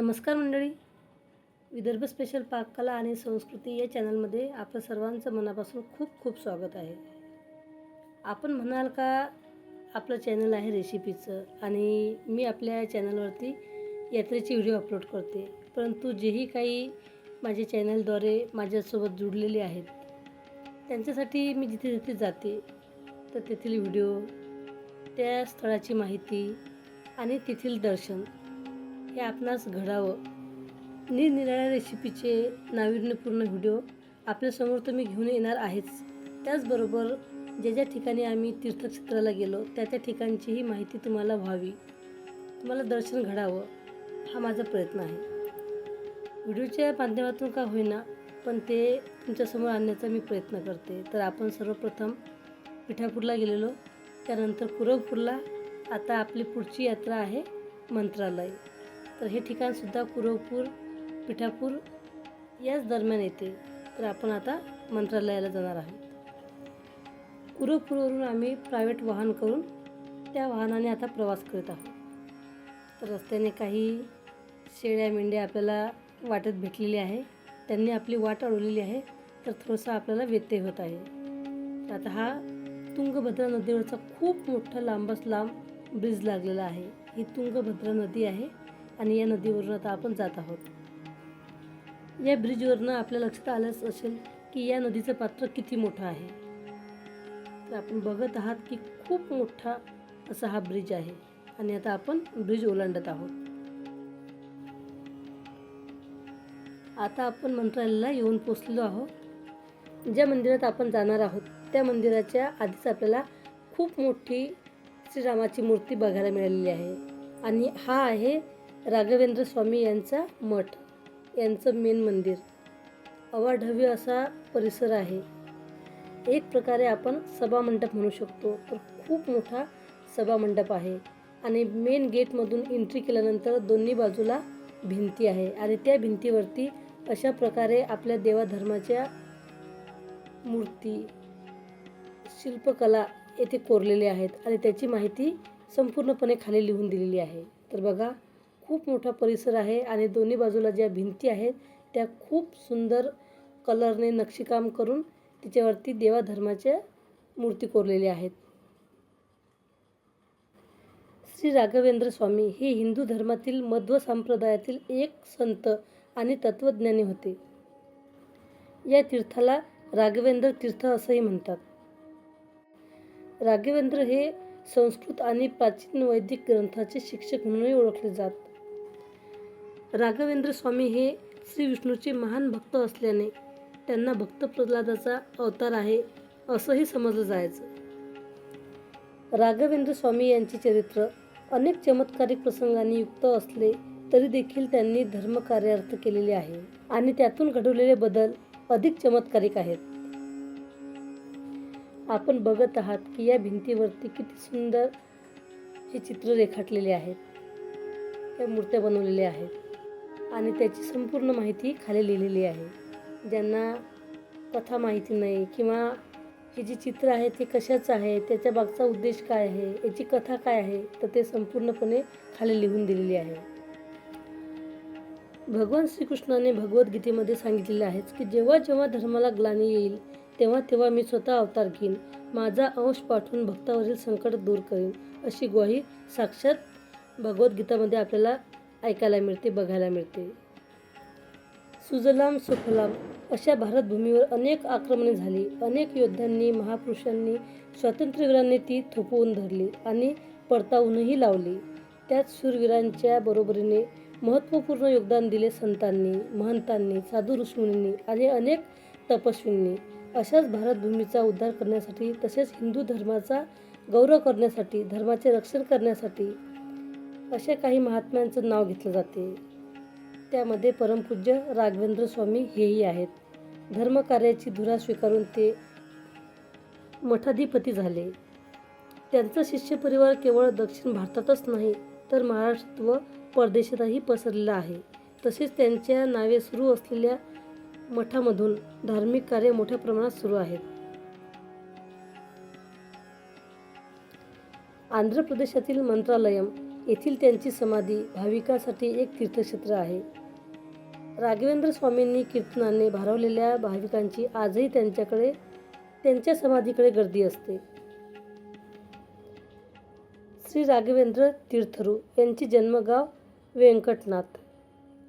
नमस्कार मंडळी. विदर्भ स्पेशल पाककला आणि संस्कृती या चॅनलमध्ये आपलं सर्वांचं मनापासून खूप खूप स्वागत आहे. आपण म्हणाल का आपलं चॅनल आहे रेसिपीचं आणि मी आपल्या चॅनलवरती यात्रेचे व्हिडिओ अपलोड करते. परंतु जेही काही माझ्या चॅनलद्वारे माझ्यासोबत जुडलेले आहेत त्यांच्यासाठी मी जिथे जिथे जाते तर तेथील व्हिडिओ त्या स्थळाची माहिती आणि तेथील दर्शन हे आपणास घडावं. निरनिराळ्या रेसिपीचे नाविन्यपूर्ण व्हिडिओ आपल्यासमोर तर मी घेऊन येणार आहेच. त्याचबरोबर ज्या ज्या ठिकाणी आम्ही तीर्थक्षेत्राला गेलो त्या त्या ठिकाणचीही माहिती तुम्हाला व्हावी. तुम्हाला दर्शन घडावं हा माझा प्रयत्न आहे. व्हिडिओच्या माध्यमातून का होईना पण ते तुमच्यासमोर आणण्याचा मी प्रयत्न करते. तर आपण सर्वप्रथम पिठापूरला गेलेलो. त्यानंतर कुरवपूरला आता आपली पुढची यात्रा आहे मंत्रालय. तर हे ठिकाणसुद्धा कुरवपूर पिठापूर याच दरम्यान येते. तर आपण आता मंत्रालयाला जाणार आहोत. कुरवपूरवरून आम्ही प्रायव्हेट वाहन करून त्या वाहनाने आता प्रवास करत आहोत. तर रस्त्याने काही शेळ्या मेंढ्या आपल्याला वाटत भेटलेली आहे. त्यांनी आपली वाट अडवलेली आहे. तर थोडंसं आपल्याला व्यत्यय होत आहे. तर आता हा तुंगभद्रा नदीवरचा खूप मोठा लांबच लांब ब्रिज लागलेला आहे. ही तुंगभद्रा नदी आहे. आणि या नदीवरून आता आपण जात आहोत. या ब्रिजवरनं आपल्या लक्षात आलंच असेल की या नदीचं पात्र किती मोठं आहे. तर आपण बघत आहात की खूप मोठा असा हा ब्रिज आहे आणि आता आपण ब्रिज ओलांडत आहोत. आता आपण मंत्रालयाला येऊन पोचलेलो आहोत. ज्या मंदिरात आपण जाणार आहोत त्या मंदिराच्या आधीच आपल्याला खूप मोठी श्रीरामाची मूर्ती बघायला मिळालेली आहे. आणि हा आहे राघवेंद्र स्वामी यांचा मठ यांचं मेन मंदिर. अवाढव्य असा परिसर आहे. एक प्रकारे आपण सभामंडप म्हणू शकतो तर खूप मोठा सभामंडप आहे आणि मेन गेटमधून एंट्री केल्यानंतर दोन्ही बाजूला भिंती आहे आणि त्या भिंतीवरती अशा प्रकारे आपल्या देवाधर्माच्या मूर्ती शिल्पकला येथे कोरलेले आहेत आणि त्याची माहिती संपूर्णपणे खाली लिहून दिलेली आहे. तर बघा खूप मोठा परिसर आहे आणि दोन्ही बाजूला ज्या भिंती आहेत त्या खूप सुंदर कलरने नक्षीकाम करून तिच्यावरती देवाधर्माच्या मूर्ती कोरलेल्या आहेत. श्री राघवेंद्र स्वामी हे हिंदू धर्मातील मध्व संप्रदायातील एक संत आणि तत्त्वज्ञानी होते. या तीर्थाला राघवेंद्र तीर्थ असंही म्हणतात. राघवेंद्र हे संस्कृत आणि प्राचीन वैदिक ग्रंथाचे शिक्षक म्हणूनही ओळखले जात. राघवेंद्र स्वामी हे श्री विष्णूचे महान भक्त असल्याने त्यांना भक्त प्रल्हादाचा अवतार आहे असंही समजलं जायचं. राघवेंद्र स्वामी यांचे चरित्र अनेक चमत्कारिक प्रसंगांनी युक्त असले तरी देखील त्यांनी धर्मकार्यार्थ केलेले आहे आणि त्यातून घडवलेले बदल अधिक चमत्कारिक आहेत. आपण बघत आहात की या भिंतीवरती किती सुंदर हे चित्र रेखाटलेले आहेत त्या मूर्त्या बनवलेल्या आहेत. आणि त्याची संपूर्ण माहिती खाली लिहिलेली आहे. ज्यांना कथा माहिती नाही किंवा हे जे चित्र आहे ते कशाचं आहे त्याच्या मागचा उद्देश काय आहे याची कथा काय आहे तर ते संपूर्णपणे खाली लिहून दिलेली आहे. भगवान श्रीकृष्णाने भगवद्गीतेमध्ये सांगितलेले आहेच की जेव्हा जेव्हा धर्माला ग्लानी येईल तेव्हा तेव्हा मी स्वतः अवतार घेईन माझा अंश पाठवून भक्तावरील संकट दूर करीन अशी ग्वाही साक्षात भगवद्गीतामध्ये आपल्याला ऐकायला मिळते बघायला मिळते. सुजलाम सुफलाम अशा भारतभूमीवर अनेक आक्रमणे झाली. अनेक योद्ध्यांनी महापुरुषांनी स्वातंत्र्यवीरांनी ती थोपवून धरली आणि पडतावूनही लावली. त्याच शूरवीरांच्या बरोबरीने महत्त्वपूर्ण योगदान दिले संतांनी महंतांनी साधू ऋषमुनींनी आणि अनेक तपस्वींनी अशाच भारतभूमीचा उद्धार करण्यासाठी तसेच हिंदू धर्माचा गौरव करण्यासाठी धर्माचे रक्षण करण्यासाठी अशा काही महात्म्यांचं नाव घेतलं जाते. त्यामध्ये परमपूज्य राघवेंद्र स्वामी हेही आहेत. धर्मकार्याची धुरा स्वीकारून ते मठाधिपती झाले. त्यांचा शिष्य परिवार केवळ दक्षिण भारतातच नाही तर महाराष्ट्र व परदेशातही पसरलेला आहे. तसेच त्यांच्या नावे सुरू असलेल्या मठामधून धार्मिक कार्य मोठ्या प्रमाणात सुरू आहेत. आंध्र प्रदेशातील मंत्रालयम येथील त्यांची समाधी भाविकांसाठी एक तीर्थक्षेत्र आहे. राघवेंद्र स्वामींनी कीर्तनाने भारवलेल्या भाविकांची आजही त्यांच्याकडे त्यांच्या समाधीकडे गर्दी असते. श्री राघवेंद्र तीर्थरू यांचे जन्मगाव व्यंकटनाथ.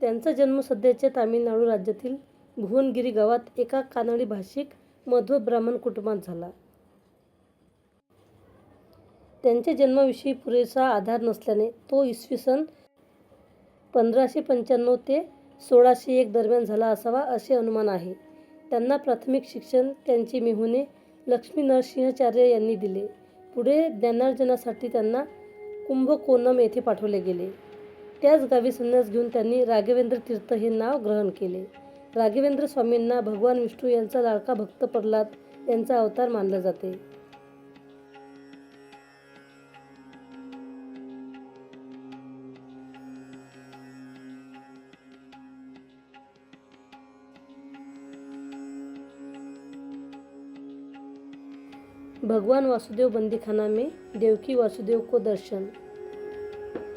त्यांचा जन्म सध्याच्या तामिळनाडू राज्यातील भुवनगिरी गावात एका कानडी भाषिक मध्व ब्राह्मण कुटुंबात झाला. त्यांच्या जन्माविषयी पुरेसा आधार नसल्याने तो इसवी सन पंधराशे पंच्याण्णव ते सोळाशे एक दरम्यान झाला असावा असे अनुमान आहे. त्यांना प्राथमिक शिक्षण त्यांचे मिहुने लक्ष्मी नरसिंहाचार्य यांनी दिले. पुढे ज्ञानार्जनासाठी त्यांना कुंभकोणम येथे पाठवले गेले. त्याच गावी संन्यास घेऊन त्यांनी राघवेंद्र तीर्थ हे नाव ग्रहण केले. राघवेंद्र स्वामींना भगवान विष्णू यांचा लाडका भक्त प्रल्हाद यांचा अवतार मानला जाते. भगवान वासुदेव बंदीखाना में देवकी वासुदेव को दर्शन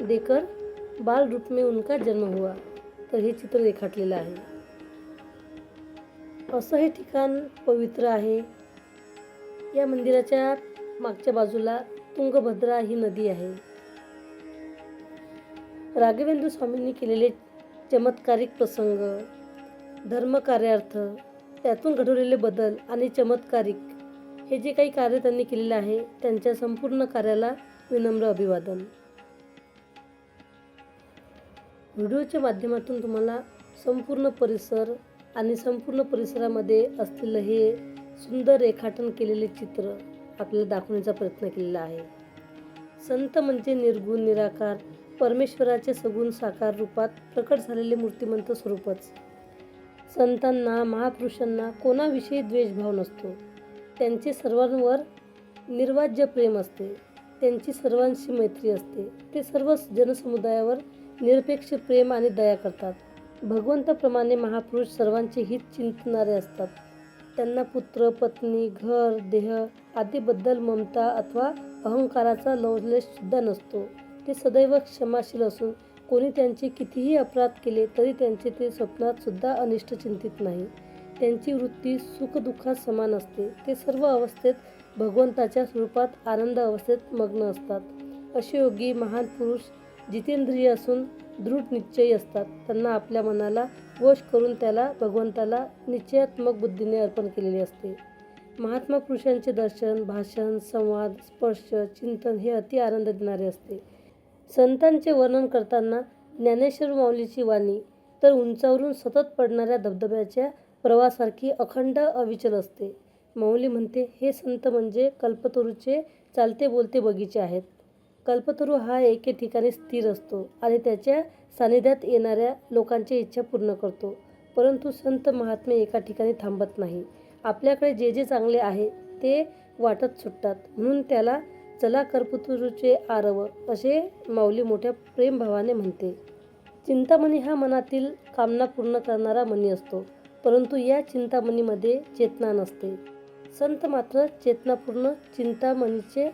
देकर बाल रूप में उनका जन्म हुआ तर हे चित्र रेखाटलेलं आहे. असं हे ठिकाण पवित्र आहे. या मंदिराच्या मागच्या बाजूला तुंगभद्रा ही नदी आहे. राघवेंद्र स्वामींनी केलेले चमत्कारिक प्रसंग धर्मकार्यार्थ त्यातून घडवलेले बदल आणि चमत्कारिक हे जे काही कार्य त्यांनी केलेलं आहे त्यांच्या संपूर्ण कार्याला विनम्र अभिवादन. व्हिडिओच्या माध्यमातून तुम्हाला संपूर्ण परिसर आणि संपूर्ण परिसरामध्ये असलेलं हे सुंदर रेखाटन केलेले चित्र आपल्याला दाखवण्याचा प्रयत्न केलेला आहे. संत म्हणजे निर्गुण निराकार परमेश्वराचे सगुण साकार रूपात प्रकट झालेले मूर्तिमंत स्वरूपच. संतांना महापुरुषांना कोणाविषयी द्वेषभाव नसतो. त्यांचे सर्वांवर निर्वाज्य प्रेम असते. त्यांची सर्वांशी मैत्री असते. ते सर्व जनसमुदायावर निरपेक्ष प्रेम आणि दया करतात. भगवंताप्रमाणे महापुरुष सर्वांचे हित चिंतणारे असतात. त्यांना पुत्र पत्नी घर देह आदीबद्दल ममता अथवा अहंकाराचा लवलेशसुद्धा नसतो. ते सदैव क्षमाशील असून कोणी त्यांचे कितीही अपराध केले तरी त्यांचे ते स्वप्नात सुद्धा अनिष्ट चिंतित नाही. त्यांची वृत्ती सुखदुःखात समान असते. ते सर्व अवस्थेत भगवंताच्या स्वरूपात आनंद अवस्थेत मग्न असतात. असे योगी महान पुरुष जितेंद्रिय असून दृढ निश्चयी असतात. त्यांना आपल्या मनाला वश करून त्याला भगवंताला निश्चयात्मक बुद्धीने अर्पण केलेले असते. महात्मा पुरुषांचे दर्शन भाषण संवाद स्पर्श चिंतन हे अति आनंद देणारे असते. संतांचे वर्णन करताना ज्ञानेश्वर माऊलीची वाणी तर उंचावरून सतत पडणाऱ्या धबधब्याच्या प्रवासारखी अखंड अविचल असते. माऊली म्हणते हे संत म्हणजे कल्पतरूचे चालते बोलते बगीचे आहेत. कल्पतरू हा एके ठिकाणी स्थिर असतो आणि त्याच्या सानिध्यात येणाऱ्या लोकांची इच्छा पूर्ण करतो. परंतु संत महात्मे एका ठिकाणी थांबत नाही. आपल्याकडे जे जे चांगले आहे ते वाटत सुटतात. म्हणून त्याला चला कर्पतरूचे आरव असे माऊली मोठ्या प्रेमभावाने म्हणते. चिंतामणी हा मनातील कामना पूर्ण करणारा मणी असतो. परंतु या चिंतामणीमध्ये चेतना नसते. संत मात्र चेतनापूर्ण चिंतामणीचे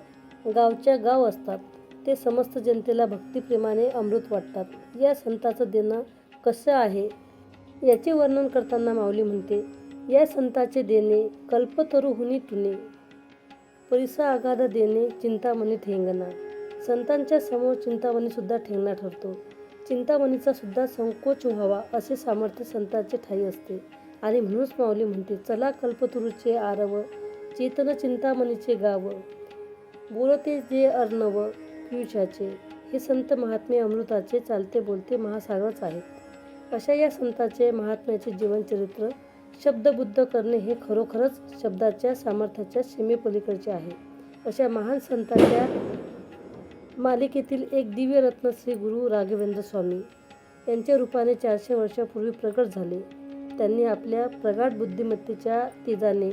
गावच्या गाव असतात. ते समस्त जनतेला भक्तिप्रेमाने अमृत वाटतात. या संताचं देणं कसं आहे? याचे वर्णन करताना माऊली म्हणते या संताचे देणे कल्पतरुहुनी तुने. परिसा आगाध देणे चिंतामणी ठेंगणा. संतांच्या समोर चिंतामणीसुद्धा ठेंगणा ठरतो. चिंतामणीचा सुद्धा संकोच व्हावा असे सामर्थ्य संतांचे ठाई असते. आणि म्हणूनच माऊली म्हणते चला कल्पतरूचे आरव चेतन चिंतामणीचे गाव बोलते जे अर्णव पियुषाचे हे संत महात्मे अमृताचे चालते बोलते महासागरच आहेत. अशा या संताचे महात्म्याचे जीवनचरित्र शब्दबुद्ध करणे हे खरोखरच शब्दाच्या सामर्थ्याच्या सीमेपलीकडचे आहे. अशा महान संतांच्या मालिकेतील एक दिव्य रत्न श्री गुरु राघवेंद्र स्वामी यांच्या रूपाने चारशे वर्षापूर्वी प्रकट झाले. त्यांनी आपल्या प्रगाढ बुद्धिमत्तेच्या तेजाने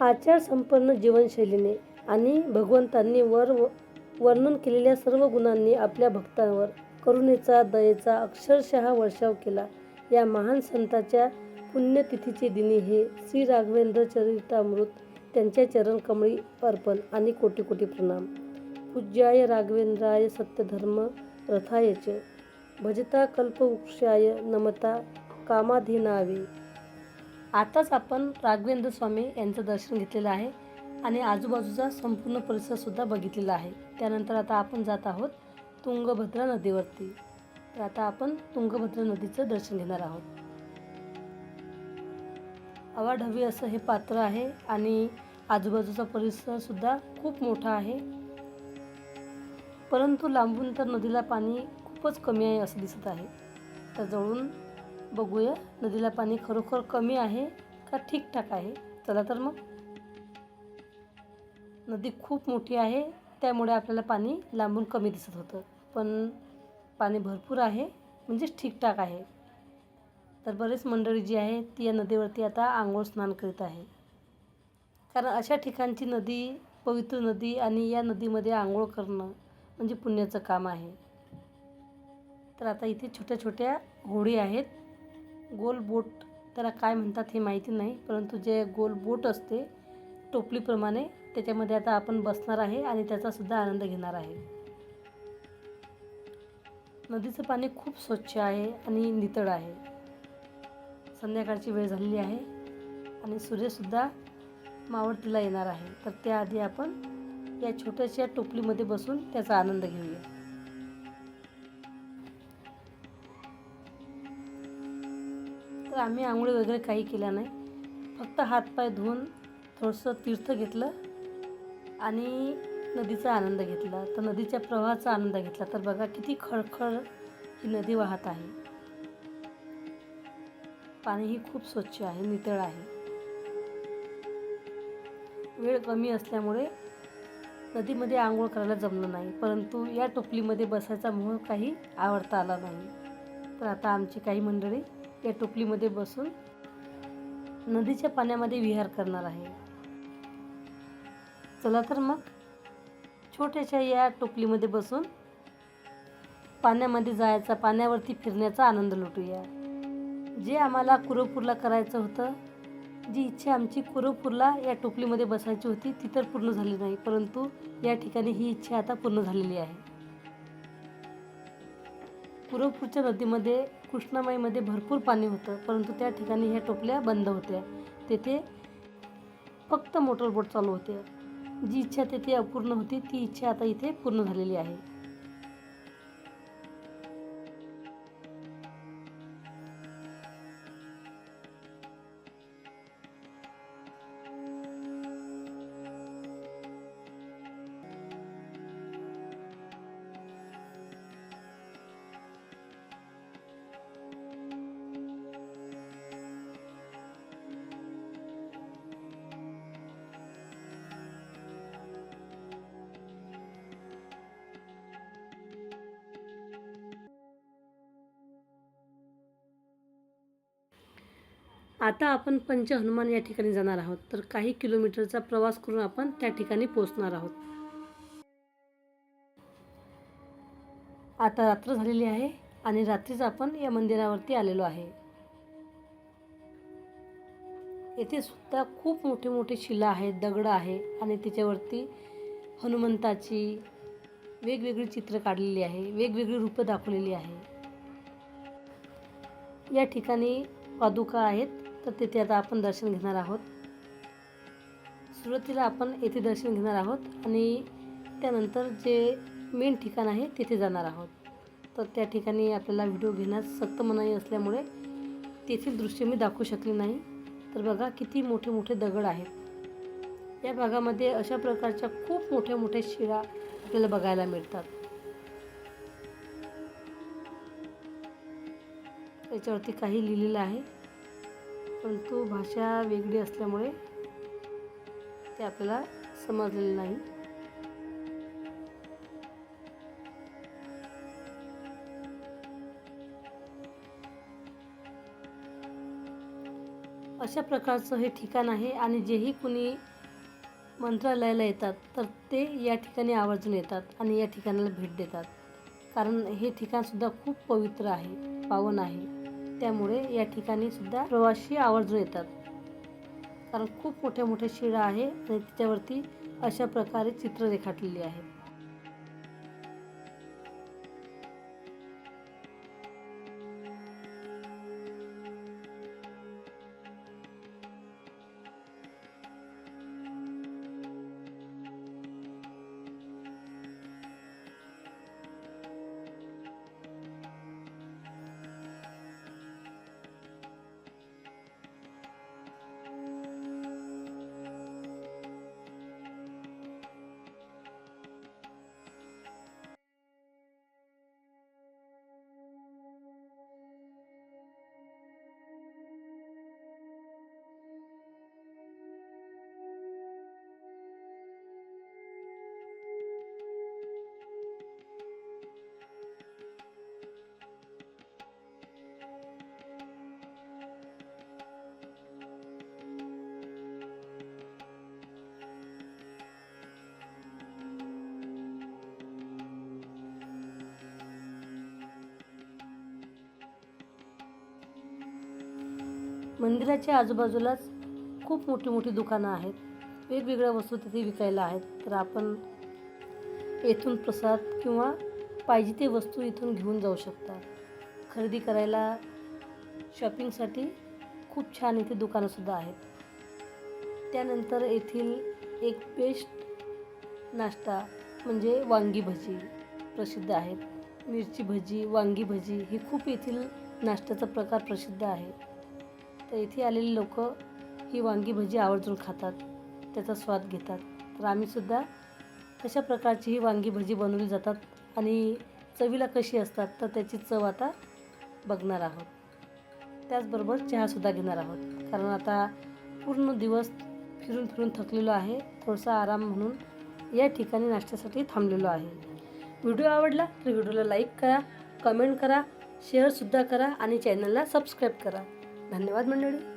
आचारसंपन्न जीवनशैलीने आणि भगवंतांनी वर वर्णन केलेल्या सर्व गुणांनी आपल्या भक्तांवर करुणेचा दयेचा अक्षरशः वर्षाव केला. या महान संताच्या पुण्यतिथीचे दिनी हे श्री राघवेंद्र चरितामृत त्यांच्या चरणकमळी अर्पण आणि कोटी कोटी प्रणाम. पूज्याय राघवेंद्राय सत्यधर्म रथायच भजता कल्पवृक्षाय नमता कामाधीनावे. आताच आपण राघवेंद्र स्वामी यांचं दर्शन घेतलेलं आहे आणि आजूबाजूचा संपूर्ण परिसरसुद्धा बघितलेला आहे. त्यानंतर आता आपण जात आहोत तुंगभद्रा नदीवरती. तर आता आपण तुंगभद्रा नदीचं दर्शन घेणार आहोत. अवाढव्य असं हे पात्र आहे आणि आजूबाजूचा परिसरसुद्धा खूप मोठा आहे. परंतु लांबून तर नदीला पाणी खूपच कमी आहे असं दिसत आहे. तर जवळून बघूया. नदीला पाणी खरोखर कमी आहे का ठीकठाक आहे? चला तर मग. नदी खूप मोठी आहे त्यामुळे आपल्याला पाणी लांबून कमी दिसत होतं. पण पाणी भरपूर आहे म्हणजेच ठीकठाक आहे. तर बरेच मंडळी जी आहे ती या नदीवरती आता आंघोळ स्नान करीत आहे. कारण अशा ठिकाणची नदी पवित्र नदी आणि या नदीमध्ये आंघोळ करणं म्हणजे पुण्याचं काम आहे. तर आता इथे छोट्या छोट्या होडी आहेत. गोल बोट त्याला काय म्हणतात हे माहिती नाही परंतु जे गोल बोट असते टोपलीप्रमाणे त्याच्यामध्ये आता आपण बसणार आहे आणि त्याचासुद्धा आनंद घेणार आहे. नदीचं पाणी खूप स्वच्छ आहे आणि नितळ आहे. संध्याकाळची वेळ झालेली आहे आणि सूर्यसुद्धा मावळतीला येणार आहे. तर त्याआधी आपण या छोट्याशा टोपलीमध्ये बसून त्याचा आनंद घेऊया. तर आम्ही आंघोळी वगैरे काही केल्या नाही. फक्त हातपाय धुवून थोडंसं तीर्थ घेतलं आणि नदीचा आनंद घेतला. तर नदीच्या प्रवाहाचा आनंद घेतला. तर बघा किती खळखळ ही नदी वाहत आहे. पाणीही खूप स्वच्छ आहे नितळ आहे. वेळ कमी असल्यामुळे नदीमध्ये आंघोळ करायला जमलं नाही. परंतु या टोपलीमध्ये बसायचा मोह काही आवडता आला नाही. तर आता आमची काही मंडळी या टोपलीमध्ये बसून नदीच्या पाण्यामध्ये विहार करणार आहे. चला तर मग छोट्याशा या टोपलीमध्ये बसून पाण्यामध्ये जायचा पाण्यावरती फिरण्याचा आनंद लुटूया. जे आम्हाला कुरवपूरला करायचं होतं जी इच्छा आमची कुरवपूरला या टोपलीमध्ये बसायची होती ती तर पूर्ण झाली नाही परंतु या ठिकाणी ही इच्छा आता पूर्ण झालेली आहे. कुरवपूरच्या नदीमध्ये कृष्णामाईमध्ये भरपूर पाणी होतं परंतु त्या ठिकाणी ह्या टोपल्या बंद होत्या. तेथे फक्त मोटरबोट चालू होते. जी इच्छा तेथे अपूर्ण होती ती इच्छा आता इथे पूर्ण झालेली आहे. आता आपण पंच हनुमान या ठिकाणी जाणार आहोत. तर काही किलोमीटरचा प्रवास करून आपण त्या ठिकाणी पोहोचणार आहोत. आता रात्र झालेली आहे आणि रात्रीच आपण या मंदिरावरती आलेलो आहे. येथे सुद्धा खूप मोठे मोठे शिला आहेत दगड आहे आणि त्याच्यावरती हनुमंताची वेगवेगळी चित्र काढलेली आहे वेगवेगळी रूपं दाखवलेली आहे. या ठिकाणी पादुका आहेत तर तिथे आता आपण दर्शन घेणार आहोत. सुरुवातीला आपण येथे दर्शन घेणार आहोत आणि त्यानंतर जे मेन ठिकाण आहे तिथे जाणार आहोत. तर त्या ठिकाणी आपल्याला व्हिडिओ घेण्यास सक्त मनाई असल्यामुळे तेथील दृश्य मी दाखवू शकले नाही. तर बघा किती मोठे मोठे दगड आहेत. या भागामध्ये अशा प्रकारच्या खूप मोठ्या मोठ्या शिळा आपल्याला बघायला मिळतात. याच्यावरती काही लिहिलेलं आहे. परंतु भाषा वेगळी असल्यामुळे ते आपल्याला समजलेले नाही. अशा प्रकारचं हे ठिकाण आहे आणि जेही कुणी मंत्रालयाला येतात तर ते या ठिकाणी आवर्जून येतात आणि या ठिकाणाला भेट देतात. कारण हे ठिकाणसुद्धा खूप पवित्र आहे पावन आहे. त्यामुळे या ठिकाणी सुद्धा प्रवासी आवर्जून येतात. कारण खूप मोठ्या मोठ्या शिळा आहे आणि त्याच्यावरती अशा प्रकारे चित्र रेखाटलेली आहेत मंदिराच्या आजूबाजूलाच खूप मोठी मोठी दुकानं आहेत. वेगवेगळ्या वस्तू तिथे विकायला आहेत. तर आपण येथून प्रसाद किंवा पाहिजे ते वस्तू इथून घेऊन जाऊ शकता. खरेदी करायला शॉपिंगसाठी खूप छान इथे दुकानंसुद्धा आहेत. त्यानंतर येथील एक बेस्ट नाश्ता म्हणजे वांगी भजी प्रसिद्ध आहेत मिरची भजी वांगी भजी हे खूप येथील नाश्त्याचा प्रकार प्रसिद्ध आहे. तर इथे आलेली लोक ही वांगी भजी आवर्जून खातात त्याचा स्वाद घेतात. तर आम्हीसुद्धा अशा प्रकारची ही वांगी भजी बनवली जातात आणि चवीला कशी असतात तर त्याची चव आता बघणार आहोत. त्याचबरोबर चहासुद्धा घेणार आहोत. कारण आता पूर्ण दिवस फिरून फिरून थकलेलो आहे थोडासा आराम म्हणून या ठिकाणी नाश्त्यासाठी थांबलेलो आहे. व्हिडिओ आवडला तर व्हिडिओला लाईक करा कमेंट करा शेअरसुद्धा करा आणि चॅनलला सबस्क्राईब करा. धन्यवाद मंडळी